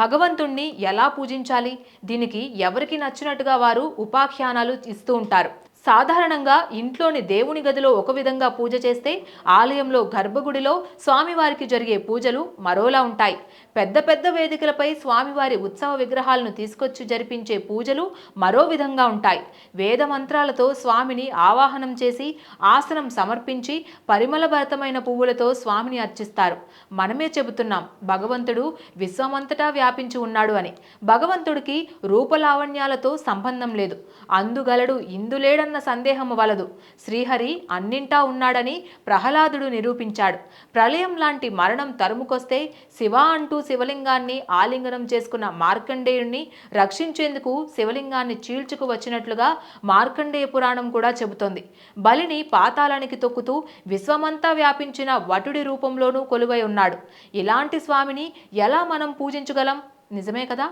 భగవంతుణ్ణి ఎలా పూజించాలి? దీనికి ఎవరికి నచ్చినట్టుగా వారు ఉపాఖ్యానాలు ఇస్తూ ఉంటారు? సాధారణంగా ఇంట్లోని దేవుని గదిలో ఒక విధంగా పూజ చేస్తే ఆలయంలో గర్భగుడిలో స్వామివారికి జరిగే పూజలు మరోలా ఉంటాయి. పెద్ద పెద్ద వేదికలపై స్వామివారి ఉత్సవ విగ్రహాలను తీసుకొచ్చి జరిపించే పూజలు మరో విధంగా ఉంటాయి. వేద మంత్రాలతో స్వామిని ఆవాహనం చేసి ఆసనం సమర్పించి పరిమళభరితమైన పువ్వులతో స్వామిని అర్చిస్తారు. మనమే చెబుతున్నాం భగవంతుడు విశ్వమంతటా వ్యాపించి ఉన్నాడు అని. భగవంతుడికి రూపలావణ్యాలతో సంబంధం లేదు. అందుగలడు ఇందులేడన్న సందేహము వలదు. శ్రీహరి అన్నింటా ఉన్నాడని ప్రహ్లాదుడు నిరూపించాడు. ప్రళయం లాంటి మరణం తరుముకొస్తే శివ అంటూ శివలింగాన్ని ఆలింగనం చేసుకున్న మార్కండేయుణ్ణి రక్షించేందుకు శివలింగాన్ని చీల్చుకు వచ్చినట్లుగా మార్కండేయ పురాణం కూడా చెబుతోంది. బలిని పాతాళానికి తొక్కుతూ విశ్వమంతా వ్యాపించిన వటుడి రూపంలోనూ కొలువై ఉన్నాడు. ఇలాంటి స్వామిని ఎలా మనం పూజించగలం? నిజమే కదా?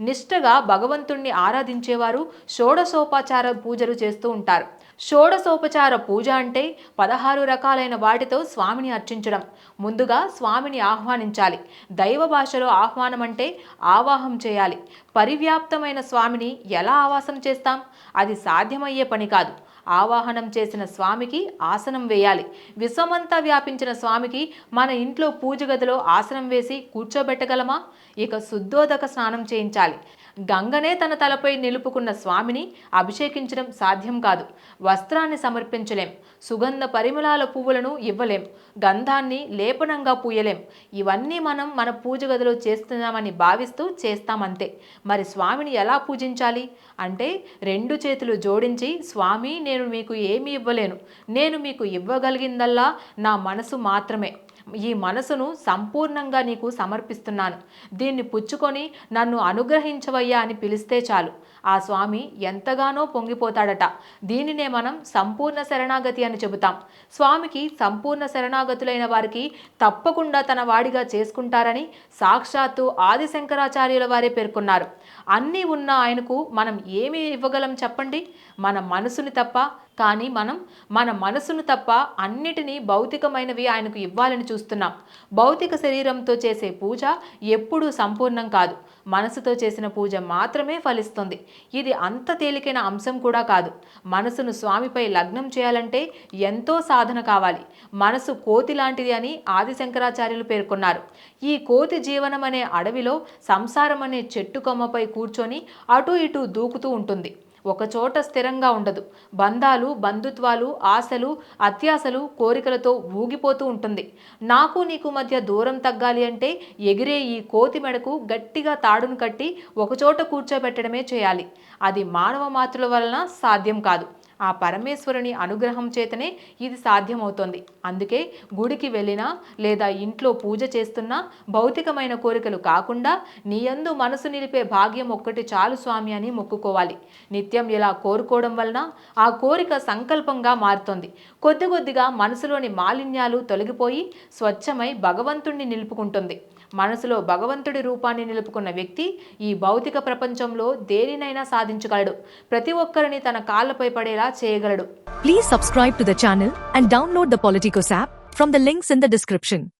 నిష్ఠగా భగవంతుణ్ణి ఆరాధించేవారు షోడశోపచార పూజలు చేస్తూ ఉంటారు. షోడశోపచార పూజ అంటే పదహారు రకాలైన వాటితో స్వామిని అర్చించడం. ముందుగా స్వామిని ఆహ్వానించాలి. దైవ భాషలో ఆహ్వానం అంటే ఆవాహం చేయాలి. పరివ్యాప్తమైన స్వామిని ఎలా ఆవాసం చేస్తాం? అది సాధ్యమయ్యే పని కాదు. ఆవాహనం చేసిన స్వామికి ఆసనం వేయాలి. విశ్వమంతా వ్యాపించిన స్వామికి మన ఇంట్లో పూజ గదిలో ఆసనం వేసి కూర్చోబెట్టగలమా? ఇక శుద్ధోదక స్నానం చేయించాలి. గంగనే తన తలపై నిలుపుకున్న స్వామిని అభిషేకించడం సాధ్యం కాదు. వస్త్రాన్ని సమర్పించలేం. సుగంధ పరిమళాల పువ్వులను ఇవ్వలేం. గంధాన్ని లేపనంగా పూయలేం. ఇవన్నీ మనం మన పూజ గదిలో చేస్తున్నామని భావిస్తూ చేస్తామంతే. మరి స్వామిని ఎలా పూజించాలి? అంటే రెండు చేతులు జోడించి స్వామి నేను మీకు ఏమీ ఇవ్వలేను. నేను మీకు ఇవ్వగలిగిందల్లా నా మనసు మాత్రమే. ఈ మనసును సంపూర్ణంగా నీకు సమర్పిస్తున్నాను. దీన్ని పుచ్చుకొని నన్ను అనుగ్రహించవయ్యా అని పిలిస్తే చాలు. ఆ స్వామి ఎంతగానో పొంగిపోతాడట. దీనినే మనం సంపూర్ణ శరణాగతి అని చెబుతాం. స్వామికి సంపూర్ణ శరణాగతులైన వారికి తప్పకుండా తన వాడిగా చేసుకుంటారని సాక్షాత్తు ఆది శంకరాచార్యుల వారే పేర్కొన్నారు. అన్నీ ఉన్న ఆయనకు మనం ఏమి ఇవ్వగలం చెప్పండి? మన మనసుని తప్ప కానీ మనం మన మనసును తప్ప అన్నిటినీ భౌతికమైనవి ఆయనకు ఇవ్వాలని చూస్తాం. చూస్తున్నాం. భౌతిక శరీరంతో చేసే పూజ ఎప్పుడూ సంపూర్ణం కాదు. మనసుతో చేసిన పూజ మాత్రమే ఫలిస్తుంది. ఇది అంత తేలికైన అంశం కూడా కాదు. మనసును స్వామిపై లగ్నం చేయాలంటే ఎంతో సాధన కావాలి. మనసు కోతి లాంటిది అని ఆది శంకరాచార్యులు పేర్కొన్నారు. ఈ కోతి జీవనం అనే అడవిలో సంసారం అనే చెట్టు కొమ్మపై కూర్చొని అటు ఇటు దూకుతూ ఉంటుంది. ఒకచోట స్థిరంగా ఉండదు. బంధాలు బంధుత్వాలు ఆశలు అత్యాశలు కోరికలతో ఊగిపోతూ ఉంటుంది. నాకు నీకు మధ్య దూరం తగ్గాలి అంటే ఎగిరే ఈ కోతి మెడకు గట్టిగా తాడును కట్టి ఒకచోట కూర్చోబెట్టడమే చేయాలి. అది మానవ మాతృల వలన సాధ్యం కాదు. ఆ పరమేశ్వరుని అనుగ్రహం చేతనే ఇది సాధ్యమవుతోంది. అందుకే గుడికి వెళ్ళినా లేదా ఇంట్లో పూజ చేస్తున్నా భౌతికమైన కోరికలు కాకుండా నీయందు మనసు నిలిపే భాగ్యం ఒక్కటి చాలు స్వామి అని మొక్కుకోవాలి. నిత్యం ఇలా కోరుకోవడం వలన ఆ కోరిక సంకల్పంగా మారుతోంది. కొద్ది కొద్దిగా మనసులోని మాలిన్యాలు తొలగిపోయి స్వచ్ఛమై భగవంతుణ్ణి నిలుపుకుంటుంది. మనసులో భగవంతుడి రూపాన్ని నిలుపుకున్న వ్యక్తి ఈ భౌతిక ప్రపంచంలో దేనినైనా సాధించగలడు. ప్రతి ఒక్కరిని తన కాళ్ళపై పడేలా చేయగలడు Please subscribe to the channel and download the Politicos app from the links in the description.